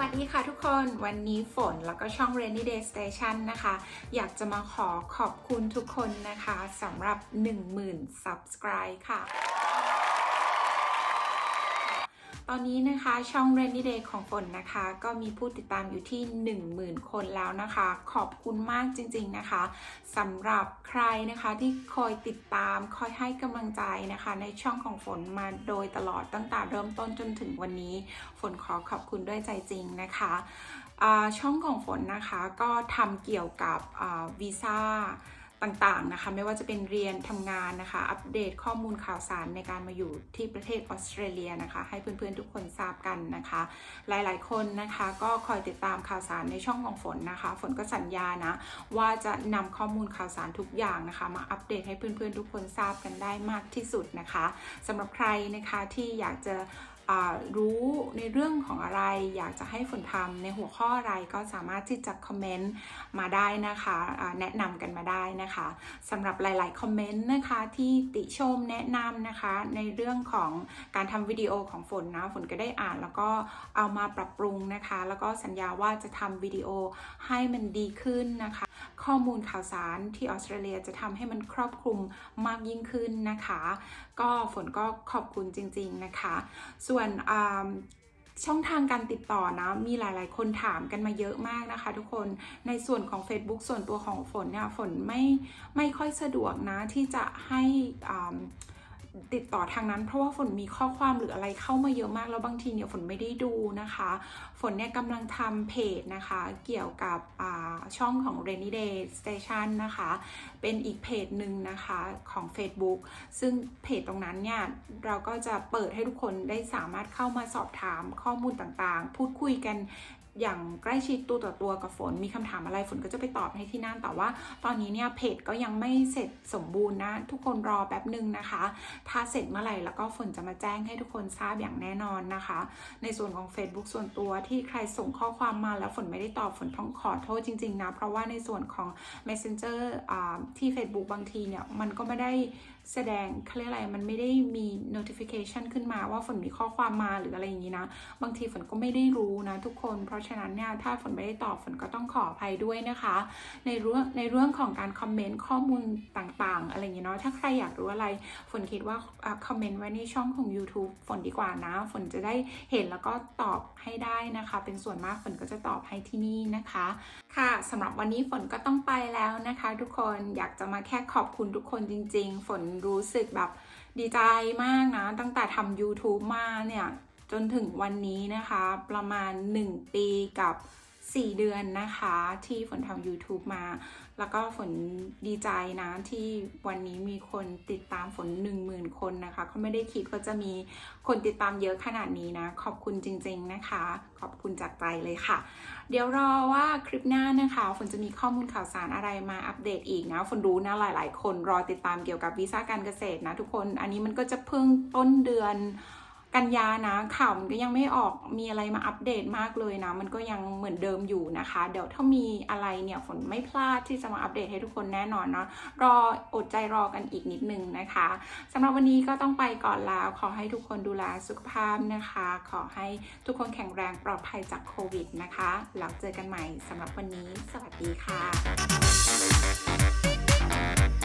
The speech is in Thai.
วัสดีค่ะทุกคนวันนี้ฝนแล้วก็ช่อง Rainy Day Station นะคะ อยากจะมาขอขอบคุณทุกคนนะคะสำหรับ 10,000 Subscribe ค่ะ ตอนนี้นะคะช่อง Rainy Day ของฝนนะคะ ก็มีผู้ติดตามอยู่ที่ 10,000 คนแล้วนะคะ ขอบคุณมากจริงๆนะคะสำหรับใครนะคะที่คอยติดตามคอยให้กำลังใจนะคะ ในช่องของฝนมาโดยตลอดตั้งแต่เริ่มต้นจนถึงวันนี้ ฝนขอขอบคุณด้วยใจจริงนะคะช่องของฝนนะคะก็ทำเกี่ยวกับวีซ่า ต่างๆนะคะ ไม่ว่าจะเป็นเรียนทำงานนะคะ อัปเดตข้อมูลข่าวสารในการมาอยู่ที่ประเทศออสเตรเลียนะคะ ให้เพื่อนๆทุกคนทราบกันนะคะ หลายๆคนนะคะก็คอยติดตามข่าวสารในช่องของฝนนะคะ ฝนก็สัญญานะว่าจะนำข้อมูลข่าวสารทุกอย่างนะคะ มาอัปเดตให้เพื่อนๆทุกคนทราบกันได้มากที่สุดนะคะสำหรับใครนะคะที่อยากจะ รู้ในเรื่องของอะไร อยากจะให้ฝนทำในหัวข้ออะไรก็สามารถที่จะคอมเมนต์มาได้นะคะแนะนำกันมาได้นะคะสำหรับหลาย ๆ คอมเมนต์นะคะ ที่ติชมแนะนำนะคะ ในเรื่องของการทำวิดีโอของฝนนะฝนก็ได้อ่าน แล้วก็เอามาปรับปรุงนะคะ แล้วก็สัญญาว่าจะทำวิดีโอให้มันดีขึ้นนะคะข้อมูลข่าวสารที่ออสเตรเลียจะทำให้มันครอบคลุมมากยิ่งขึ้นนะคะ ก็ฝนก็ขอบคุณจริง ๆนะคะ ส่วนช่องทางการติดต่อนะ มีหลาย ๆ คนถามกันมาเยอะมากนะคะ ทุกคน ในส่วนของ Facebook ส่วนตัวของฝนเนี่ย ฝนไม่ไม่ค่อยสะดวกนะที่จะให้อ่า ติดต่อทางนั้น เพราะว่าฝนมีข้อความหรืออะไรเข้ามาเยอะมากแล้วบางทีเนี่ยฝนไม่ได้ดูนะคะ ฝนเนี่ยกำลังทำเพจนะคะ เกี่ยวกับช่องของ Rainy Day Station นะคะ เป็นอีกเพจหนึ่งนะคะของ Facebook ซึ่งเพจตรงนั้นเนี่ย เราก็จะเปิดให้ทุกคนได้สามารถเข้ามาสอบถามข้อมูลต่างๆ พูดคุยกัน อย่างใกล้ชิดตัวต่อตัวกับฝน มีคำถามอะไรฝนก็จะไปตอบให้ที่นั่น แต่ว่าตอนนี้เนี่ยเพจก็ยังไม่เสร็จสมบูรณ์นะ ทุกคนรอแป๊บหนึ่งนะคะ ถ้าเสร็จเมื่อไหร่แล้วก็ฝนจะมาแจ้งให้ทุกคนทราบอย่างแน่นอนนะคะ ในส่วนของ Facebook ส่วนตัวที่ใครส่งข้อความมาแล้วฝนไม่ได้ตอบฝนต้องขอโทษจริงๆนะ เพราะว่าในส่วนของ Messenger อที่ Facebook บางทีเนี่ยมันก็ไม่ได้แสดงเขาเรียกอะไร มันไม่ได้มี notification ขึ้นมาว่าฝนมีข้อความมาหรืออะไรอย่างนี้นะ บางทีฝนก็ไม่ได้รู้นะทุกคน เพราะฉะนั้นเนี่ยถ้าฝนไม่ได้ตอบฝนก็ต้องขออภัยด้วยนะคะ ในเรื่องในเรื่องของการคอมเมนต์ข้อมูลต่างๆ อะไรอย่างเงี้ยเนาะถ้าใครอยากรู้อะไร ฝนคิดว่าคอมเมนต์ไว้ในช่องของ YouTube ฝนดีกว่านะ ฝนจะได้เห็นแล้วก็ตอบให้ได้นะคะ เป็นส่วนมากฝนก็จะตอบให้ที่นี่นะคะ ค่ะสำหรับวันนี้ฝนก็ต้องไปแล้วนะคะ ทุกคนอยากจะมาแค่ขอบคุณทุกคนจริง ๆ ฝนรู้สึกแบบดีใจมากนะ ตั้งแต่ทำ YouTube มาเนี่ย จนถึงวันนี้นะคะ ประมาณ 1 ปีกับ 4 เดือนนะคะ ที่ฝนทำ YouTube มา แล้วก็ฝนดีใจนะที่วันนี้มีคนติดตามฝน 10,000 คนนะคะเขาไม่ได้คิดว่าจะมีคนติดตามเยอะขนาดนี้นะ ขอบคุณจริง ๆนะคะ ขอบคุณจากใจเลยค่ะ เดี๋ยวรอว่าคลิปหน้านะคะฝนจะมีข้อมูลข่าวสารอะไรมาอัปเดตอีกนะฝนรู้นะหลาย ๆ คนรอติดตามเกี่ยวกับวีซ่าการเกษตรนะทุกคน อันนี้มันก็จะเพิ่งต้นเดือน กันยานะข่าวมันก็ยังไม่ออกมีอะไรมาอัปเดตมากเลยนะ มันก็ยังเหมือนเดิมอยู่นะคะ เดี๋ยวถ้ามีอะไรเนี่ยฝนไม่พลาดที่จะมาอัปเดตให้ทุกคนแน่นอนเนาะรออดใจรอกันอีกนิดนึงนะคะสำหรับวันนี้ก็ต้องไปก่อนแล้ว ขอให้ทุกคนดูแลสุขภาพนะคะ ขอให้ทุกคนแข็งแรงปลอดภัยจากโควิดนะคะแล้วเจอกันใหม่สำหรับวันนี้ สวัสดีค่ะ